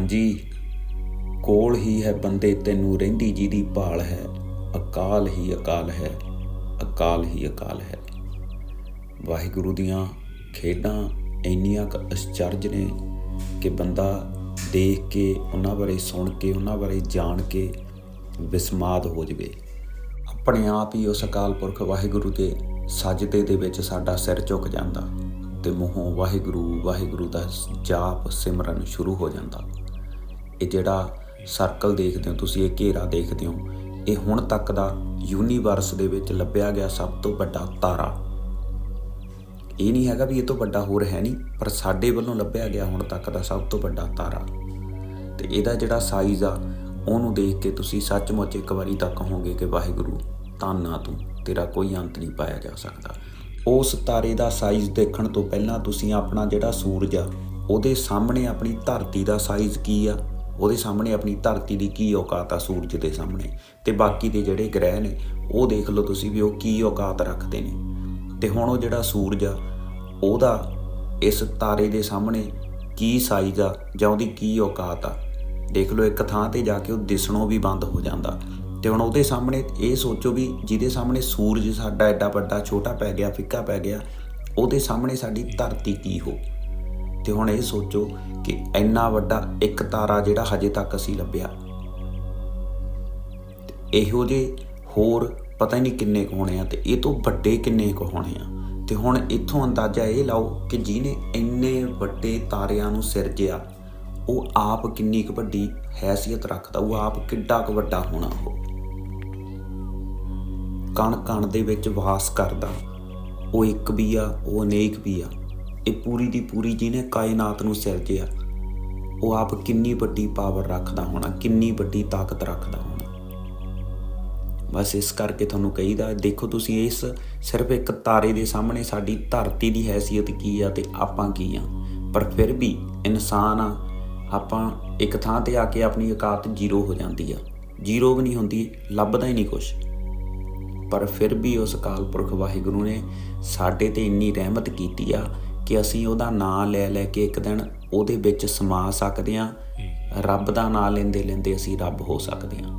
ਹਾਂਜੀ, ਕੋਲ ਹੀ ਹੈ ਬੰਦੇ, ਤੈਨੂੰ ਰਹਿੰਦੀ ਜਿਹਦੀ ਭਾਲ ਹੈ। ਅਕਾਲ ਹੀ ਅਕਾਲ ਹੈ, ਅਕਾਲ ਹੀ ਅਕਾਲ ਹੈ। ਵਾਹਿਗੁਰੂ ਦੀਆਂ ਖੇਡਾਂ ਇੰਨੀਆਂ ਕੁ ਅਚਰਜ ਨੇ ਕਿ ਬੰਦਾ ਦੇਖ ਕੇ, ਉਹਨਾਂ ਬਾਰੇ ਸੁਣ ਕੇ, ਉਹਨਾਂ ਬਾਰੇ ਜਾਣ ਕੇ ਵਿਸਮਾਦ ਹੋ ਜਵੇ। ਆਪਣੇ ਆਪ ਹੀ ਉਸ ਅਕਾਲ ਪੁਰਖ ਵਾਹਿਗੁਰੂ ਦੇ ਸਜਦੇ ਦੇ ਵਿੱਚ ਸਾਡਾ ਸਿਰ ਝੁਕ ਜਾਂਦਾ ਤੇ ਮੂੰਹੋਂ ਵਾਹਿਗੁਰੂ ਵਾਹਿਗੁਰੂ ਦਾ ਜਾਪ ਸਿਮਰਨ ਸ਼ੁਰੂ ਹੋ ਜਾਂਦਾ। ਇਹ ਜਿਹੜਾ ਸਰਕਲ ਦੇਖਦੇ ਹੋ ਤੁਸੀਂ, ਇਹ ਘੇਰਾ ਦੇਖਦੇ ਹੋ, ਇਹ ਹੁਣ ਤੱਕ ਦਾ ਯੂਨੀਵਰਸ ਦੇ ਵਿੱਚ ਲੱਭਿਆ ਗਿਆ ਸਭ ਤੋਂ ਵੱਡਾ ਤਾਰਾ। ਇਹ ਨਹੀਂ ਹੈਗਾ ਵੀ ਇਹ ਤੋਂ ਵੱਡਾ ਹੋਰ ਹੈ ਨਹੀਂ, ਪਰ ਸਾਡੇ ਵੱਲੋਂ ਲੱਭਿਆ ਗਿਆ ਹੁਣ ਤੱਕ ਦਾ ਸਭ ਤੋਂ ਵੱਡਾ ਤਾਰਾ। ਤੇ ਇਹਦਾ ਜਿਹੜਾ ਸਾਈਜ਼ ਆ, ਉਹਨੂੰ ਦੇਖ ਕੇ ਤੁਸੀਂ ਸੱਚਮੁੱਚ ਇੱਕ ਵਾਰੀ ਤਾਂ ਕਹੋਗੇ ਕਿ ਵਾਹਿਗੁਰੂ ਤਾਨਾ ਤੂੰ, ਤੇਰਾ ਕੋਈ ਅੰਤ ਨਹੀਂ ਪਾਇਆ ਜਾ ਸਕਦਾ। ਉਸ ਤਾਰੇ ਦਾ ਸਾਈਜ਼ ਦੇਖਣ ਤੋਂ ਪਹਿਲਾਂ ਤੁਸੀਂ ਆਪਣਾ ਜਿਹੜਾ ਸੂਰਜ ਆ, ਉਹਦੇ ਸਾਹਮਣੇ ਆਪਣੀ ਧਰਤੀ ਦਾ ਸਾਈਜ਼ ਕੀ ਆ? ਉਹਦੇ ਸਾਹਮਣੇ ਆਪਣੀ ਧਰਤੀ ਦੀ ਕੀ ਔਕਾਤ ਆ ਸੂਰਜ ਦੇ ਸਾਹਮਣੇ ਤੇ ਬਾਕੀ ਦੇ ਜਿਹੜੇ ਗ੍ਰਹਿ ਨੇ, ਉਹ ਦੇਖ ਲਓ ਤੁਸੀਂ ਵੀ ਉਹ ਕੀ ਔਕਾਤ ਰੱਖਦੇ ਨੇ। ਤੇ ਹੁਣ ਉਹ ਜਿਹੜਾ ਸੂਰਜ ਆ, ਉਹਦਾ ਇਸ ਤਾਰੇ ਦੇ ਸਾਹਮਣੇ ਕੀ ਸਾਈਜ਼ ਆ ਜਾਂ ਉਹਦੀ ਕੀ ਔਕਾਤ ਆ, ਦੇਖ ਲਓ ਇੱਕ ਥਾਂ ਤੇ ਜਾ ਕੇ ਉਹ ਦਿਸਣੋਂ ਵੀ ਬੰਦ ਹੋ ਜਾਂਦਾ। ਤੇ ਹੁਣ ਉਹਦੇ ਸਾਹਮਣੇ ਇਹ ਸੋਚੋ ਵੀ ਜਿਹਦੇ ਸਾਹਮਣੇ ਸੂਰਜ ਸਾਡਾ ਐਡਾ ਵੱਡਾ ਛੋਟਾ ਪੈ ਗਿਆ, ਫਿੱਕਾ ਪੈ ਗਿਆ, ਉਹਦੇ ਸਾਹਮਣੇ ਸਾਡੀ ਧਰਤੀ ਕੀ ਹੋ? ਤੇ ਹੁਣ ਇਹ ਸੋਚੋ ਕਿ ਇੰਨਾ ਵੱਡਾ ਇੱਕ ਤਾਰਾ ਜਿਹੜਾ ਹਜੇ ਤੱਕ ਅਸੀਂ ਲੱਭਿਆ। ਇਹੋ ਜਿਹੇ ਹੋਰ ਪਤਾ ਹੀ ਨਹੀਂ ਕਿੰਨੇ ਕੁ ਹੋਣੇ ਆ ਤੇ ਇਹ ਤੋਂ ਵੱਡੇ ਕਿੰਨੇ ਕੁ ਹੋਣੇ ਆ। ਤੇ ਹੁਣ ਇੱਥੋਂ ਅੰਦਾਜ਼ਾ ਇਹ ਲਾਓ ਕਿ ਜਿਹਨੇ ਇੰਨੇ ਵੱਡੇ ਤਾਰਿਆਂ ਨੂੰ ਸਿਰਜਿਆ ਉਹ ਆਪ ਕਿੰਨੀ ਕੁ ਵੱਡੀ ਹੈਸੀਅਤ ਰੱਖਦਾ, ਉਹ ਆਪ ਕਿੱਡਾ ਕੁ ਵੱਡਾ ਹੋਣਾ ਉਹ। ਕਣ ਕਣ ਦੇ ਵਿੱਚ ਵਾਸ ਕਰਦਾ। ਉਹ ਇੱਕ ਵੀ ਆ, ਉਹ ਅਨੇਕ ਵੀ ਆ। ਇਹ ਪੂਰੀ ਦੀ ਪੂਰੀ ਜਿਹਨੇ ਕਾਇਨਾਤ ਨੂੰ ਸਿਰਜਿਆ ਉਹ ਆਪ ਕਿੰਨੀ ਵੱਡੀ ਪਾਵਰ ਰੱਖਦਾ ਹੋਣਾ, ਕਿੰਨੀ ਵੱਡੀ ਤਾਕਤ ਰੱਖਦਾ ਹੋਣਾ। ਬਸ ਇਸ ਕਰਕੇ ਤੁਹਾਨੂੰ ਕਹੀਦਾ, ਦੇਖੋ ਤੁਸੀਂ ਇਸ ਸਿਰਫ ਇੱਕ ਤਾਰੇ ਦੇ ਸਾਹਮਣੇ ਸਾਡੀ ਧਰਤੀ ਦੀ ਹੈਸੀਅਤ ਕੀ ਆ ਤੇ ਆਪਾਂ ਕੀ ਆ। ਪਰ ਫਿਰ ਵੀ ਇਨਸਾਨ ਆ, ਆਪਾਂ ਇੱਕ ਥਾਂ ਤੇ ਆ ਕੇ ਆਪਣੀ ਔਕਾਤ ਜ਼ੀਰੋ ਹੋ ਜਾਂਦੀ ਆ। ਜ਼ੀਰੋ ਵੀ ਨਹੀਂ ਹੁੰਦੀ, ਲੱਭਦਾ ਹੀ ਨਹੀਂ ਕੁਛ। ਪਰ ਫਿਰ ਵੀ ਉਸ ਅਕਾਲ ਪੁਰਖ ਵਾਹਿਗੁਰੂ ਨੇ ਸਾਡੇ ਤੇ ਇੰਨੀ ਰਹਿਮਤ ਕੀਤੀ ਆ ਕਿ ਅਸੀਂ ਉਹਦਾ ਨਾਮ ਲੈ ਲੈ ਕੇ ਇੱਕ ਦਿਨ ਉਹਦੇ ਵਿੱਚ ਸਮਾ ਸਕਦੇ ਆ ਰੱਬ ਦਾ ਨਾਮ ਲੈਂਦੇ ਲੈਂਦੇ ਅਸੀਂ ਰੱਬ ਹੋ ਸਕਦੇ ਆ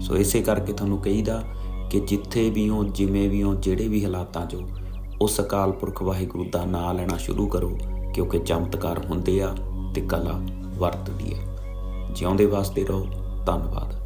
ਸੋ ਇਸੇ ਕਰਕੇ ਤੁਹਾਨੂੰ ਕਹੀਦਾ ਕਿ ਜਿੱਥੇ ਵੀ ਹੋ ਜਿਵੇਂ ਵੀ ਹੋ ਜਿਹੜੇ ਵੀ ਹਾਲਾਤਾਂ 'ਚ ਉਸ ਅਕਾਲ ਪੁਰਖ ਵਾਹਿਗੁਰੂ ਦਾ ਨਾਮ ਲੈਣਾ ਸ਼ੁਰੂ ਕਰੋ ਕਿਉਂਕਿ ਚਮਤਕਾਰ ਹੁੰਦੇ ਆ ਤੇ ਕਲਾ ਵਰਤਦੀ ਆ ਜਿਉਂਦੇ ਵਾਸਤੇ ਰਹੋ। ਧੰਨਵਾਦ।